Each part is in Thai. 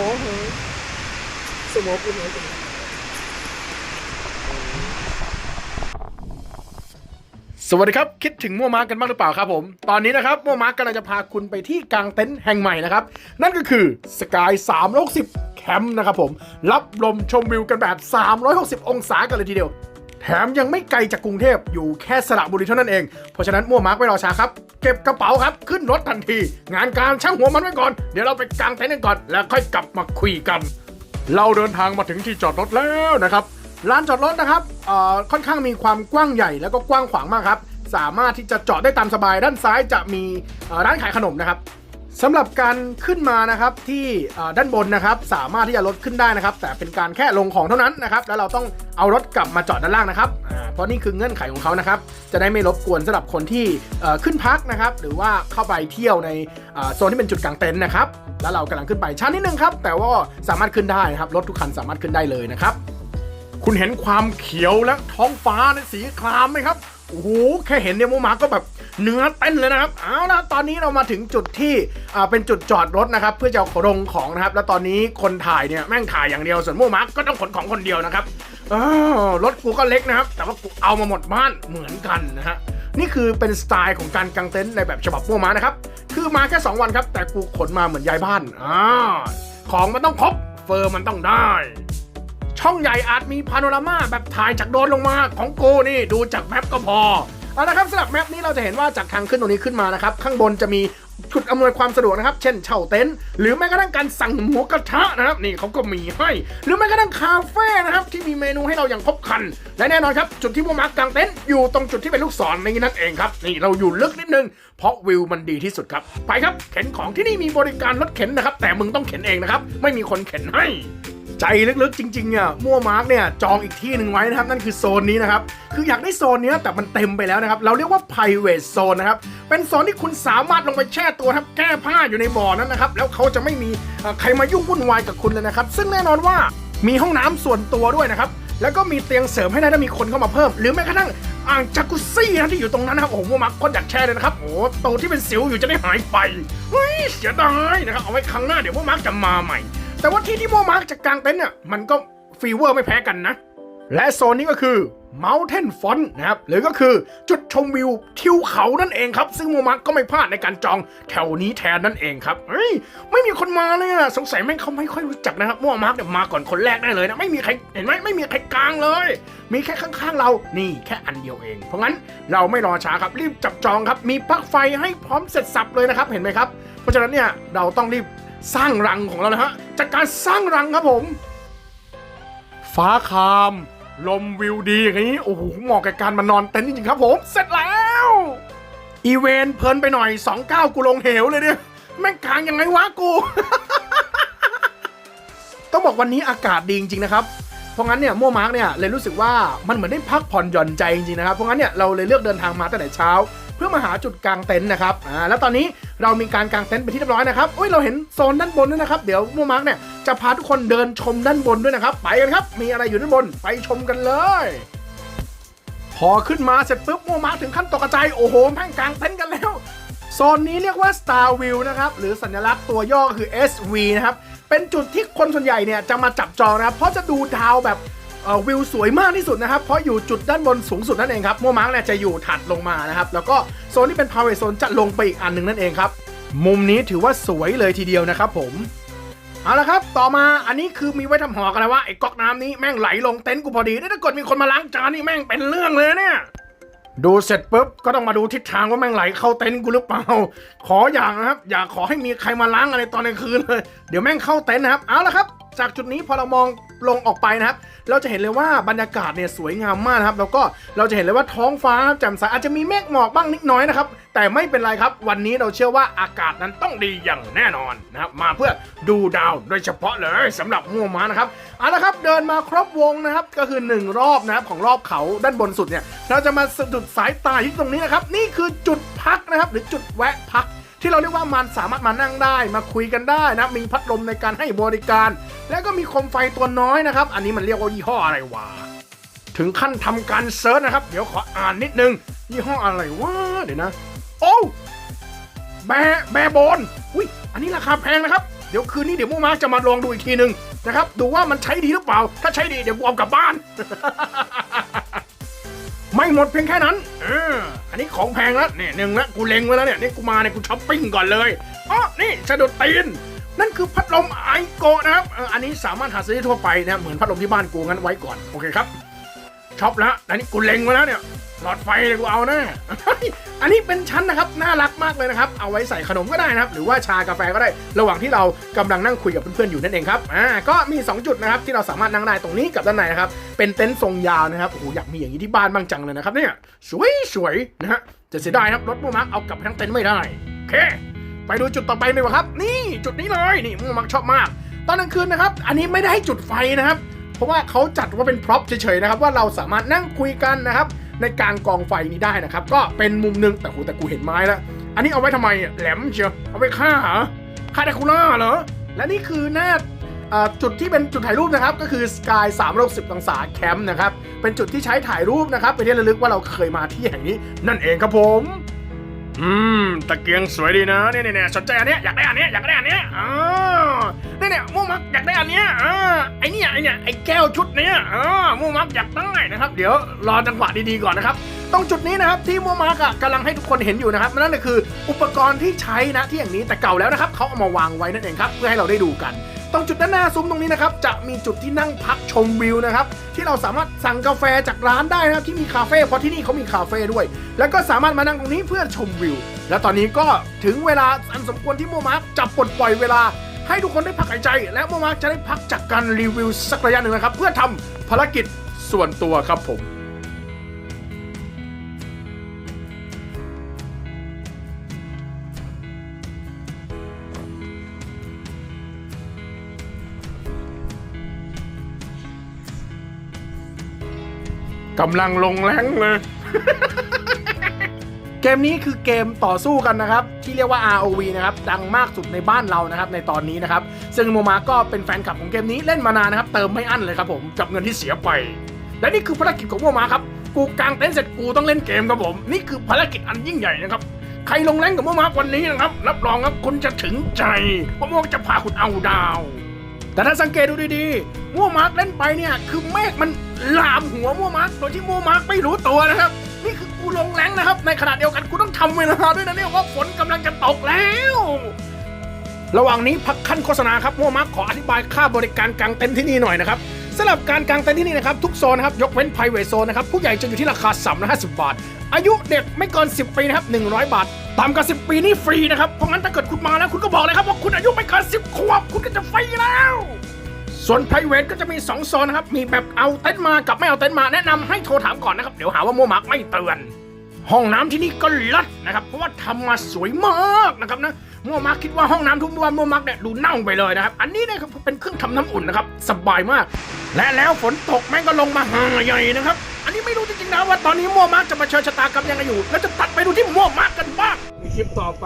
มอหายสมองกูหายไปสวัสดีครับ คิดถึงมั่วมากกันบ้างหรือเปล่าครับผม ตอนนี้นะครับมั่วมากกำลังจะพาคุณไปที่กลางเต็นท์แห่งใหม่นะครับ นั่นก็คือสกาย360 แคมป์นะครับผม รับลมชมวิวกันแบบ 360 องศากันเลยทีเดียว แถมยังไม่ไกลจากกรุงเทพอยู่แค่สระบุรีเท่านั้นเอง เพราะฉะนั้นมั่วมาร์กไม่รอช้าครับ เก็บกระเป๋าครับ ขึ้นรถทันที งานการช่างหัวมันไว้ก่อน เดี๋ยวเราไปกางเต็นท์กันก่อน แล้วค่อยกลับมาคุยกัน เราเดินทางมาถึงที่จอดรถแล้วนะครับลานจอดรถนะครับค่อนข้างมีความกว้างใหญ่แล้วก็กว้างขวางมากครับ สามารถที่จะจอดได้ตามสบายด้านซ้ายจะมีร้านขายขนมนะครับ สำหรับการขึ้นมานะครับที่ด้านบนนะครับสามารถที่จะลดขึ้นได้นะครับ แต่เป็นการแค่ลงของเท่านั้นนะครับแล้วเราต้องเอารถกลับมาจอดด้านล่างนะครับเพราะนี่คือเงื่อนไขของเขานะครับ จะได้ไม่รบกวนสำหรับคนที่ขึ้นพักนะครับหรือว่าเข้าไปเที่ยวในโซนที่เป็นจุดกางเต็นท์นะครับแล้วเรากำลังขึ้นไปชั้นนิดนึงครับแต่ว่าสามารถขึ้นได้นะครับรถทุกคันสามารถขึ้นได้เลยนะครับ คุณเห็นความเขียวและท้องฟ้าในสีครามไหมครับ โอ้โหแค่เห็นเนี่ยโมมาก็แบบเนื้อเต้นเลยนะครับเอาละตอนนี้เรามาถึงจุดที่อ่าเป็นจุดจอดรถนะครับ เพื่อจะเอาลงของนะครับ แล้วตอนนี้คนถ่ายเนี่ยแม่งถ่ายอย่างเดียวส่วนโมมาก็ต้องขนของคนเดียวนะครับรถกูก็เล็กนะครับ แต่ว่ากูเอามาหมดบ้านเหมือนกันนะฮะนี่คือเป็นสไตล์ของการกางเต็นท์ในแบบฉบับโมมานะครับคือมาแค่ 2 วันครับ แต่กูขนมาเหมือนยายบ้านอ่าของมันต้องครบเฟอร์มันต้องได้ ช่องใหญ่อาจมีพาโนรามาแบบถ่ายจากโดรนลงมาของกูนี่ดูจากแมปก็พอเอาละครับสำหรับแมปนี้เราจะเห็นว่าจากทางขึ้นตรงนี้ขึ้นมานะครับ ข้างบนจะมีจุดอำนวยความสะดวกนะครับ เช่นเช่าเต็นท์หรือแม้กระทั่งการสั่งหมูกระทะนะครับ นี่เขาก็มีให้ หรือแม้กระทั่งคาเฟ่นะครับ ที่มีเมนูให้เราอย่างครบครัน และแน่นอนครับ จุดที่พวกมาร์กกางเต็นท์อยู่ตรงจุดที่เป็นลูกศรนี้นั่นเองครับนี่เราอยู่ลึกนิดนึง เพราะวิวมันดีที่สุดครับ ไปครับเข็นของที่นี่มีบริการรถเข็นนะครับ แต่มึงต้องเข็นเองนะครับไม่มีคนเข็นให้ ใจลึกๆจริงๆเนี่ยมั่วมาร์กเนี่ยจองอีกที่หนึ่งไว้นะครับ นั่นคือโซนนี้นะครับ คืออยากได้โซนนี้แต่มันเต็มไปแล้วนะครับ เราเรียกว่า private zone นะครับ เป็นโซนที่คุณสามารถลงไปแช่ตัวครับแก้ผ้าอยู่ในบ่อนั้นนะครับ แล้วเขาจะไม่มีใครมายุ่งวุ่นวายกับคุณเลยนะครับ ซึ่งแน่นอนว่ามีห้องน้ำส่วนตัวด้วยนะครับแล้วก็มีเตียงเสริมให้ได้ถ้ามีคนเข้ามาเพิ่ม หรือแม้กระทั่งอ่างจักรุซี่นะที่อยู่ตรงนั้นนะครับโอ้โหมัวมาร์กก็อยากแช่เลยนะครับโอ้โหตัวที่เป็นสิวอยู่จะได้หายไปเฮ้ยเสียดายนะครับเอาไว้ครั้งหน้าเดี๋ยวมัวมาร์กจะมาใหม่ แต่ว่าที่ที่โมมาร์กจะกางเต็นท์เนี่ยมันก็ฟีเวอร์ไม่แพ้กันนะ และโซนนี้ก็คือ Mountain Front นะครับ หรือก็คือจุดชมวิวทิวเขานั่นเองครับ ซึ่งโมมาร์กก็ไม่พลาดในการจองแถวนี้แทนนั่นเองครับเฮ้ยไม่มีคนมาเลยอะสงสัยแม่งเขาไม่ค่อยรู้จักนะครับโมมาร์กเนี่ยมาก่อนคนแรกได้เลยนะ ไม่มีใครเห็นไหมไม่มีใครกางเลย มีแค่ข้างๆเรานี่แค่อันเดียวเอง เพราะงั้นเราไม่รอช้าครับรีบจับจองครับมีปลั๊กไฟให้พร้อมเสร็จสับเลยนะครับเห็นไหมครับเพราะฉะนั้นเนี่ยเราต้องรีบ สร้างรังของเรานะฮะจากการสร้างรังครับผม ฟ้าคาม ลมวิวดีอย่างนี้ โอ้โหเหมาะกับการมานอนเต็นท์จริงๆครับผม เสร็จแล้ว อีเวนเพลินไปหน่อย2องเก้ากูลงเหวเลยเนี่ยแม่งกลางยังไงวะกู ต้องบอกวันนี้อากาศดีจริงๆนะครับเพราะงั้นเนี่ยโมมาร์กเนี่ยเลยรู้สึกว่ามันเหมือนได้พักผ่อนหย่อนใจจริงๆนะครับเพราะงั้นเนี่ยเราเลยเลือกเดินทางมาตั้งแต่เช้า พื่อมาหาจุดกางเต็นท์นะครับอ่าแล้วตอนนี้เรามีการกางเต็นท์ไปที่เรียบร้อยนะครับอุ้ยเราเห็นโซนด้านบนด้วยนะครับเดี๋ยวโมมาร์กเนี่ยจะพาทุกคนเดินชมด้านบนด้วยนะครับ ไปกันครับ มีอะไรอยู่ด้านบนไปชมกันเลยพอขึ้นมาเสร็จปุ๊บโมมาร์กถึงขั้นตกใจโอ้โหแม่งกางเต็นท์กันแล้ว โซนนี้เรียกว่า Star View นะครับ หรือสัญลักษณ์ตัวย่อคือ SV นะครับ เป็นจุดที่คนส่วนใหญ่เนี่ยจะมาจับจองนะครับ เพราะจะดูดาวแบบ วิวสวยมากที่สุดนะครับ เพราะอยู่จุดด้านบนสูงสุดนั่นเองครับโมมาร์กเนี่ยจะอยู่ถัดลงมานะครับ แล้วก็โซนที่เป็น private zone จะลงไปอีกอันหนึ่งนั่นเองครับ มุมนี้ถือว่าสวยเลยทีเดียวนะครับผมเอาละครับ ต่อมาอันนี้คือมีไว้ทำหอกันนะว่าไอ้ก๊อกน้ำนี้แม่งไหลลงเต็นท์กูพอดีนี่ถ้าเกิดมีคนมาล้างจานนี่แม่งเป็นเรื่องเลยเนี่ย ดูเสร็จปุ๊บก็ต้องมาดูทิศทางว่าแม่งไหลเข้าเต็นท์กูหรือเปล่า ขออย่างนะครับ อย่าขอให้มีใครมาล้างอะไรตอนกลางคืนเลย เดี๋ยวแม่งเข้าเต็นท์นะครับ เอาละครับ จากจุดนี้พอเรามอง ลงออกไปนะครับ เราจะเห็นเลยว่าบรรยากาศเนี่ยสวยงามมากนะครับ แล้วก็เราจะเห็นเลยว่าท้องฟ้าแจ่มใสอาจจะมีเมฆหมอกบ้างนิดน้อยนะครับ แต่ไม่เป็นไรครับ วันนี้เราเชื่อว่าอากาศนั้นต้องดีอย่างแน่นอนนะครับ มาเพื่อดูดาวโดยเฉพาะเลยสำหรับมัวม้านะครับเอาละครับเดินมาครบวงนะครับ ก็คือ 1 รอบนะครับของรอบเขาด้านบนสุดเนี่ย เราจะมาสะดุดสายตาที่ตรงนี้นะครับ นี่คือจุดพักนะครับ หรือจุดแวะพัก ที่เราเรียกว่ามันสามารถมานั่งได้มาคุยกันได้นะมีพัดลมในการให้บริการ แล้วก็มีโคมไฟตัวน้อยนะครับ อันนี้มันเรียกว่ายี่ห้ออะไรวะถึงขั้นทำการเซิร์ชนะครับ เดี๋ยวขออ่านนิดนึง ยี่ห้ออะไรวะเดี๋ยวนะ โอ้แบร์แบร์โบนอุ้ยอันนี้ราคาแพงนะครับ เดี๋ยวคืนนี้เดี๋ยวโมมาจะมาลองดูอีกทีหนึ่งนะครับ ดูว่ามันใช้ดีหรือเปล่า ถ้าใช้ดีเดี๋ยวกูเอากลับบ้าน ไม่หมดเพียงแค่นั้นเอออันนี้ของแพงแล้วเนี่ยหนึ่งละกูเล็งไว้แล้วเนี่ยนี่กูมาเนี่ยกูช้อปปิ้งก่อนเลยอ๋อนี่สะดุดตีนนั่นคือพัดลมไอโกะนะครับเอออันนี้สามารถหาซื้อได้ทั่วไปนะเหมือนพัดลมที่บ้านกูงั้นไว้ก่อนโอเคครับช็อปแล้วอันนี้กูเล็งไว้แล้วเนี่ย หลอดไฟเลยกูเอาแน่อันนี้เป็นชั้นนะครับน่ารักมากเลยนะครับ เอาไว้ใส่ขนมก็ได้นะครับ หรือว่าชากาแฟก็ได้ ระหว่างที่เรากำลังนั่งคุยกับเพื่อนๆอยู่นั่นเองครับ อ่า ก็มี 2 จุดนะครับที่เราสามารถนั่งได้ตรงนี้กับด้านในนะครับ เป็นเต็นท์ทรงยาวนะครับโอ้โหอยากมีอย่างนี้ที่บ้านบ้างจังเลยนะครับเนี่ยสวยสวยๆนะฮะจะเสียดายครับรถมูมักเอากลับไปทั้งเต็นท์ไม่ได้โอเค ไปดูจุดต่อไปเลยครับ นี่จุดนี้เลยนี่มูมักชอบมาก ตอนกลางคืนนะครับ อันนี้ไม่ได้ให้จุดไฟนะครับ เพราะว่าเขาจัดว่าเป็นพร็อพเฉยๆนะครับว่าเราสามารถนั่งคุยกันนะครับ ในกลางกองไฟนี้ได้นะครับ ก็เป็นมุมหนึงแต่โหแต่กูเห็นไม้แล้ว อันนี้เอาไว้ทำไมแหลมเชียวเอาไว้ฆ่าเหรอฆ่าไดคูล่าเหรอ และนี่คือหน้าเอ่อจุดที่เป็นจุดถ่ายรูปนะครับ ก็คือ Sky 360องศาแคมป์นะครับ เป็นจุดที่ใช้ถ่ายรูปนะครับเป็นที่ระลึกว่าเราเคยมาที่แห่งนี้ นั่นเองครับผม อืมตะเกียงสวยดีนะเนี่ยเนี่ยสนใจอันเนี้ยอยากได้อันเนี้ยอยากได้อันเนี้ยอ๋อเนี่ยเนี่ยมูมักอยากได้อันเนี้ยอ่าไอเนี่ยไอเนี่ยไอแก้วชุดเนี้ยอ๋อมูมักอยากได้นะครับ เดี๋ยวรอจังหวะดีๆก่อนนะครับตรงจุดนี้นะครับที่มูมักอะกำลังให้ทุกคนเห็นอยู่นะครับนั่นก็คืออุปกรณ์ที่ใช้นะที่อย่างนี้แต่เก่าแล้วนะครับเขาเอามาวางไว้นั่นเองครับเพื่อให้เราได้ดูกัน ตรงจุดด้านหน้าซุ้มตรงนี้นะครับจะมีจุดที่นั่งพักชมวิวนะครับที่เราสามารถสั่งกาแฟจากร้านได้นะครับที่มีคาเฟ่เพราะที่นี่เขามีคาเฟ่ด้วย แล้วก็สามารถมานั่งตรงนี้เพื่อชมวิว และตอนนี้ก็ถึงเวลาอันสมควรที่โมมาร์กจะปลดปล่อยเวลา ให้ทุกคนได้พักหายใจ และโมมาร์กจะได้พักจากการรีวิวสักระยะหนึ่งนะครับ เพื่อทำภารกิจส่วนตัวครับผม กำลังลงแรงเลย เกมนี้คือเกมต่อสู้กันนะครับ ที่เรียกว่า ROV นะครับ ดังมากสุดในบ้านเรานะครับ ในตอนนี้นะครับ ซึ่งโมมาก็เป็นแฟนคลับของเกมนี้เล่นมานานนะครับ เติมไม่อั้นเลยครับผมกับเงินที่เสียไป และนี่คือภารกิจของโมมาครับกูกางเต็นท์เสร็จกูต้องเล่นเกมครับผม นี่คือภารกิจอันยิ่งใหญ่นะครับใครลงแรงกับโมมาวันนี้นะครับรับรองครับคุณจะถึงใจเพราะโมจะพาคุณเอาดาว แต่ถ้าสังเกตดูดีๆมัวมาร์กเล่นไปเนี่ย คือเมฆมันลามหัวมัวมาร์กโดยที่มัวมาร์กไม่รู้ตัวนะครับ นี่คือกูลงแรงนะครับ ในขณะเดียวกันกูต้องทำเวลาด้วยนะเนี่ยว่าฝนกำลังจะตกแล้ว ระหว่างนี้พักขั้นโฆษณาครับมัวมาร์กขออธิบายค่าบริการกางเต็นท์ที่นี่หน่อยนะครับสำหรับการกางเต็นท์ที่นี่นะครับทุกโซนนะครับยกเว้น private zone นะครับผู้ใหญ่จะอยู่ที่ราคา350 บาท อายุเด็กไม่เกิน 10 ปีนะครับ100 บาท ต่ำกว่า10 ปีนี่ฟรีนะครับ เพราะงั้นถ้าเกิดคุณมาแล้วคุณก็บอกเลยครับว่าคุณอายุไม่เกิน10ขวบคุณก็จะฟรีแล้ว ส่วน private ก็จะมี 2 โซนนะครับ มีแบบเอาเต็นท์มากับไม่เอาเต็นท์มาแนะนำให้โทรถามก่อนนะครับ เดี๋ยวหาว่าโมมักไม่เตือน ห้องน้ำที่นี่ก็เลัดนะครับ เพราะว่าทำมาสวยมากนะครับนะโมมักคิดว่าห้องน้ำทุกวันโมมักเนี่ยดูเน่าไปเลยนะครับ อันนี้เนี่ยเป็นเครื่องทำน้ำอุ่นนะครับสบายมาก และแล้วฝนตกแม่งก็ลงมาหาใหญ่นะครับ อันนี้ไม่รู้จริงๆนะว่าตอนนี้โมมักจะมาเชิญชะตากรรมยังไงอยู่ แล้วจะตัดไปดูที่โมมักกันบ้าง คลิปต่อไป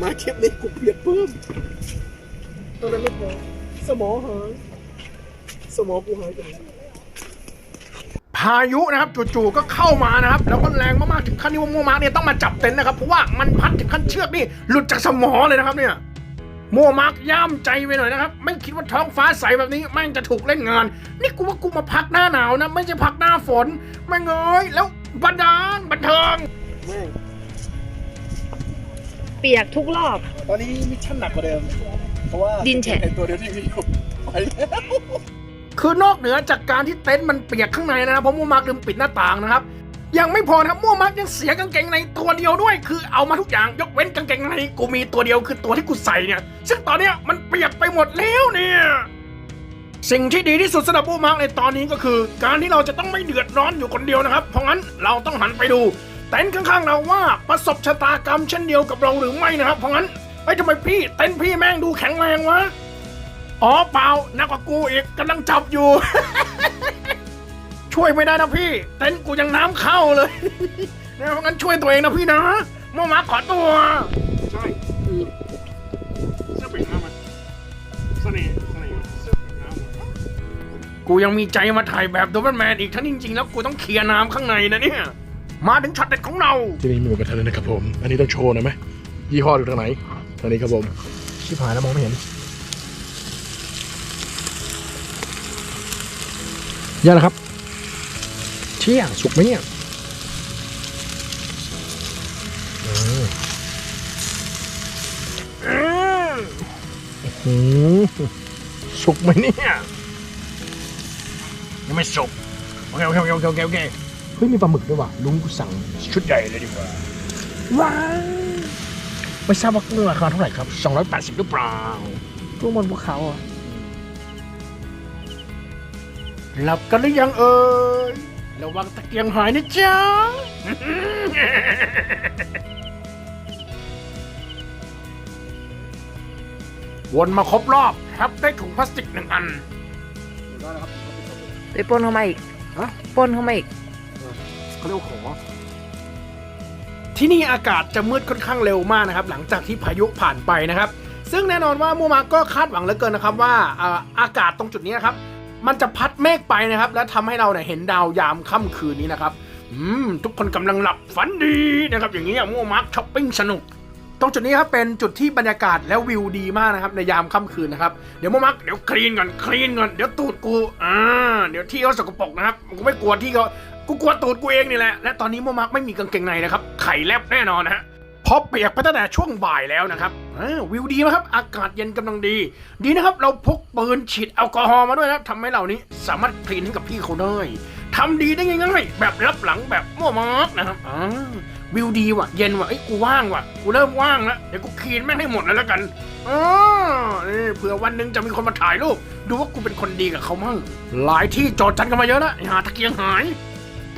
มาคลิปนี้กูเปลี่ยนเพิ่มตอนนั้นไม่พอสมองหายสมองกูหายไปพายุนะครับจู่ๆก็เข้ามานะครับ แล้วก็แรงมากๆถึงขั้นที่ว่าโมมาร์กเนี่ยต้องมาจับเต็นท์นะครับเพราะว่ามันพัดถึงขั้นเชือกนี่หลุดจากสมองเลยนะครับเนี่ยโมมาร์กย่ามใจไปหน่อยนะครับ ไม่คิดว่าท้องฟ้าใสแบบนี้แม่งจะถูกเล่นงาน นี่กูว่ากูมาพักหน้าหนาวนะ ไม่ใช่พักหน้าฝนแม่งเอ้ยแล้วบันดาลบันเทิง ปียกทุกรอบ ตอนนี้มิชชั่นหนักกว่าเดิม เพราะว่าดินแฉะ ไอตัวเดียวที่มีอยู่ไปแล้วคือนอกเหนือจากการที่เต็นท์มันเปียกข้างในนะครับเพราะมัวมาร์กลืมปิดหน้าต่างนะครับ ยังไม่พอนะครับมัวมาร์กยังเสียกางเกงในตัวเดียวด้วย คือเอามาทุกอย่างยกเว้นกางเกงในกูมีตัวเดียวคือตัวที่กูใส่เนี่ย ซึ่งตอนเนี้ยมันเปียกไปหมดแล้วเนี่ยสิ่งที่ดีที่สุดสำหรับมัวมาร์กในตอนนี้ก็คือ การที่เราจะต้องไม่เดือดร้อนอยู่คนเดียวนะครับ เพราะงั้นเราต้องหันไปดูเต็นท์ข้างๆเราว่าประสบชะตากรรมเช่นเดียวกับเราหรือไม่นะครับ เพราะงั้นเฮ้ทำไมพี่เต็นท์พี่แม่งดูแข็งแรงวะ อ๋อเปล่านักกว่ากูอีกกำลังจับอยู่ ช่วยไม่ได้นะพี่ เต็นท์กูยังน้ำเข้าเลยนะเพราะงั้นช่วยตัวเองนะพี่นะโมมาขอตัวใช่คือเสื้อปิดน้ำมันเสน่ห์เสน่ห์เสื้อปิดน้ำกูยังมีใจมาถ่ายแบบโดเบนแมนอีกทั้งจริงๆแล้วกูต้องเคลียร์น้ำข้างในนะเนี่ย มาถึงช็อตเด็ดของเรา ที่นี่หมูกระทะเลยนะครับผม อันนี้ต้องโชว์หน่อยไหมยี่ห้ออยู่ทางไหนทางนี้ครับผมนชิบหายแล้วมองไม่เห็นเยอะแล้วครับ เชี่ยสุกไหมเนี่ยอืมอืมอื้อหือสุกไหมเนี่ย ยังไม่สุก โอเคโอเคโอเคโอเคโอเคโอ เคเฮ้ยมีปลาหมึกด้วยว่ะลุงกูสั่งชุดใหญ่เลยดีกว่าว้าวไม่ทราบว่าเรื่องราคาเท่าไหร่ครับ280หรือเปล่ากุ้งบนภูเขาอะหลับกันหรือยังเอ่ยระวังตะเกียงหายนะจ๊ะ วนมาครบรอบแฮปได้ถุงพลาสติกหนึ่งอันได้แล้วครับไปปล้นเข้ามาอีกฮะ ปล้นเข้ามาอีก เขาเรียกว่าขอ ที่นี่อากาศจะมืดค่อนข้างเร็วมากนะครับ หลังจากที่พายุผ่านไปนะครับ ซึ่งแน่นอนว่ามูมาก็คาดหวังเหลือเกินนะครับ ว่าอากาศตรงจุดนี้นะครับ มันจะพัดเมฆไปนะครับ และทำให้เราเนี่ยเห็นดาวยามค่ำคืนนี้นะครับอืมทุกคนกำลังหลับฝันดีนะครับ อย่างนี้มูมาร์คช้อปปิ้งสนุกตรงจุดนี้ครับเป็นจุดที่บรรยากาศและวิวดีมากนะครับในยามค่ำคืนนะครับเดี๋ยวมูมาร์คเดี๋ยวคลีนก่อนคลีนก่อนเดี๋ยวตูดกูอ่าเดี๋ยวที่เขาสกปรกนะครับกูไม่กลัวที่เขา กูกลัวตูดกูเองนี่แหละ และตอนนี้มูมาร์คไม่มีกางเกงในนะครับ ไข่แลบแน่นอนนะฮะเพราะเปียกไปตั้งแต่ช่วงบ่ายแล้วนะครับอ่าวิวดีไหมครับ อากาศเย็นกำลังดี ดีนะครับ เราพกปืนฉีดแอลกอฮอล์มาด้วยนะทำให้เรานี้สามารถคลีนให้กับพี่เขาได้ทำดีได้ง่ายๆแบบรับหลังแบบมั่วมากนะครับอ่าวิวดีว่ะ เย็นว่ะเอ้กูว่างว่ะ กูเริ่มว่างแล้วเดี๋ยวกูคลีนแม่งให้หมดเลยแล้วกันอ๋อเผื่อวันหนึ่งจะมีคนมาถ่ายรูปดูว่ากูเป็นคนดีกับเขามั่งหลายที่จทย์จันกันมาเยอะนะไอ้หาตะเกียงหาย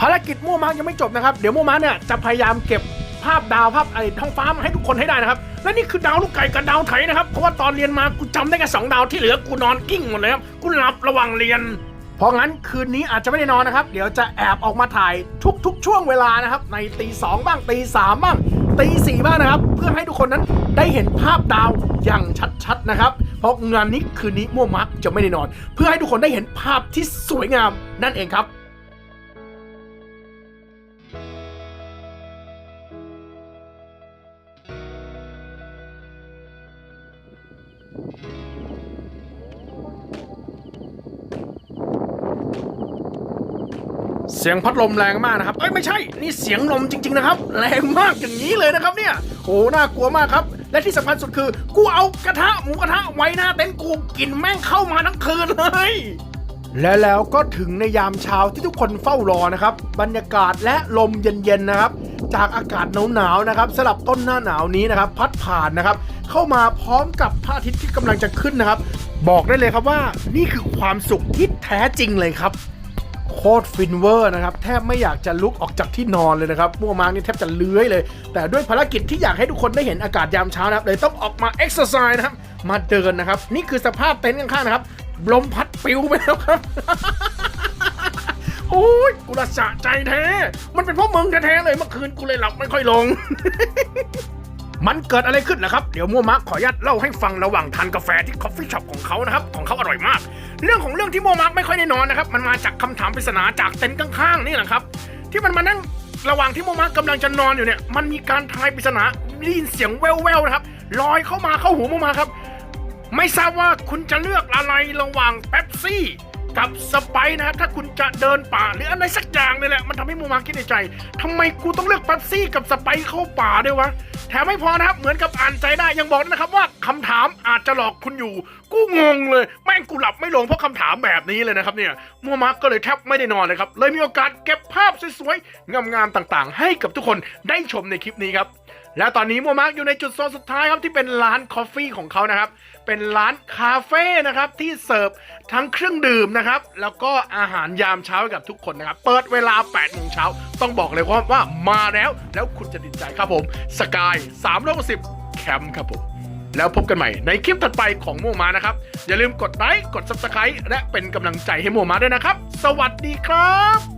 ภารกิจมั่วมาร์กยังไม่จบนะครับ เดี๋ยวมั่วมาร์กเนี่ยจะพยายามเก็บภาพดาวภาพไอ้ท้องฟ้ามาให้ทุกคนให้ได้นะครับ และนี่คือดาวลูกไก่กับดาวไถนะครับ เพราะว่าตอนเรียนมากูจำได้แค่สองดาวที่เหลือกูนอนกิ้งหมดเลยครับ กูหลับระหว่างเรียน เพราะงั้นคืนนี้อาจจะไม่ได้นอนนะครับ เดี๋ยวจะแอบออกมาถ่ายทุก ๆ ช่วงเวลานะครับ ในตีสองบ้างตีสามบ้างตีสี่บ้างนะครับ เพื่อให้ทุกคนนั้นได้เห็นภาพดาวอย่างชัดๆนะครับ เพราะงานนี้คืนนี้มั่วมาร์กจะไม่ได้นอน เพื่อให้ทุกคนได้เห็นภาพที่สวยงามนั่นเองครับ เสียงพัดลมแรงมากนะครับ เอ้ยไม่ใช่ นี่เสียงลมจริง ๆนะครับ แรงมากอย่างนี้เลยนะครับเนี่ยโหน่ากลัวมากครับ และที่สำคัญสุดคือ กูเอากระทะหมูกระทะไว้หน้าเต็นท์กูกินแม่งเข้ามาทั้งคืนเลยและแล้วก็ถึงในยามเช้าที่ทุกคนเฝ้ารอนะครับ บรรยากาศและลมเย็นๆนะครับ จากอากาศหนาวๆนะครับสลับต้นหน้าหนาวนี้นะครับ พัดผ่านนะครับ เข้ามาพร้อมกับพระอาทิตย์ที่กำลังจะขึ้นนะครับ บอกได้เลยครับว่า นี่คือความสุขที่แท้จริงเลยครับ โคตรฟินเวอร์นะครับ แทบไม่อยากจะลุกออกจากที่นอนเลยนะครับมัวมางนี่แทบจะเลื้อยเลย แต่ด้วยภารกิจที่อยากให้ทุกคนได้เห็นอากาศยามเช้านะครับ เลยต้องออกมาเอ็กซ์ไซส์นะครับ มาเดินนะครับ นี่คือสภาพเต็นท์ข้างๆนะครับ ลมพัดปิวไปแล้วครับโอ้ยกูละสะใจแท้ มันเป็นเพราะมึงแท้ๆเลยเมื่อคืนกูเลยหลับไม่ค่อยลง มันเกิดอะไรขึ้นนะครับ เดี๋ยวมัวมาร์ขออนุญาตเล่าให้ฟังระหว่างทานกาแฟที่คอฟฟี่ช็อปของเขานะครับ ของเขาอร่อยมาก เรื่องของเรื่องที่โมมาร์กไม่ค่อยได้นอนนะครับ มันมาจากคำถามปริศนาจากเต็นท์ข้างๆนี่แหละครับ ที่มันมานั่งระหว่างที่โมมาร์กกำลังจะนอนอยู่เนี่ย มันมีการทายปริศนาได้ยินเสียงแว่วๆนะครับลอยเข้ามาเข้าหูโมมาร์คครับ ไม่ทราบว่าคุณจะเลือกอะไรระหว่างเป๊ปซี่ กับสไปร์นะครับถ้าคุณจะเดินป่าหรืออะไรสักอย่างนี่แหละ มันทำให้มูมาคิดในใจทำไมกูต้องเลือกเป๊ปซี่กับสไปร์เข้าป่าด้วยวะ แถมไม่พอนะครับเหมือนกับอ่านใจได้ยังบอกด้วยนะครับว่าคำถามอาจจะหลอกคุณอยู่ กูงงเลย แม่งกูหลับไม่ลงเพราะคำถามแบบนี้เลยนะครับเนี่ยมัวมาร์กก็เลยแทบไม่ได้นอนเลยครับเลยมีโอกาสเก็บภาพสวยๆงามๆต่างๆ ให้กับทุกคนได้ชมในคลิปนี้ครับ แล้วตอนนี้มัวมาร์กอยู่ในจุดโซนสุดท้ายครับที่เป็นร้านคอฟฟี่ของเขานะครับ เป็นร้านคาเฟ่นะครับที่เสิร์ฟทั้งเครื่องดื่มนะครับ แล้วก็อาหารยามเช้าให้กับทุกคนนะครับ เปิดเวลา8โมงเช้าต้องบอกเลยว่าว่ามาแล้วแล้วคุณจะติดใจครับผมสกาย3.10แคมป์ครับผม แล้วพบกันใหม่ในคลิปถัดไปของโมมานะครับ อย่าลืมกดไลค์กด subscribe และเป็นกำลังใจให้โมมาด้วยนะครับ สวัสดีครับ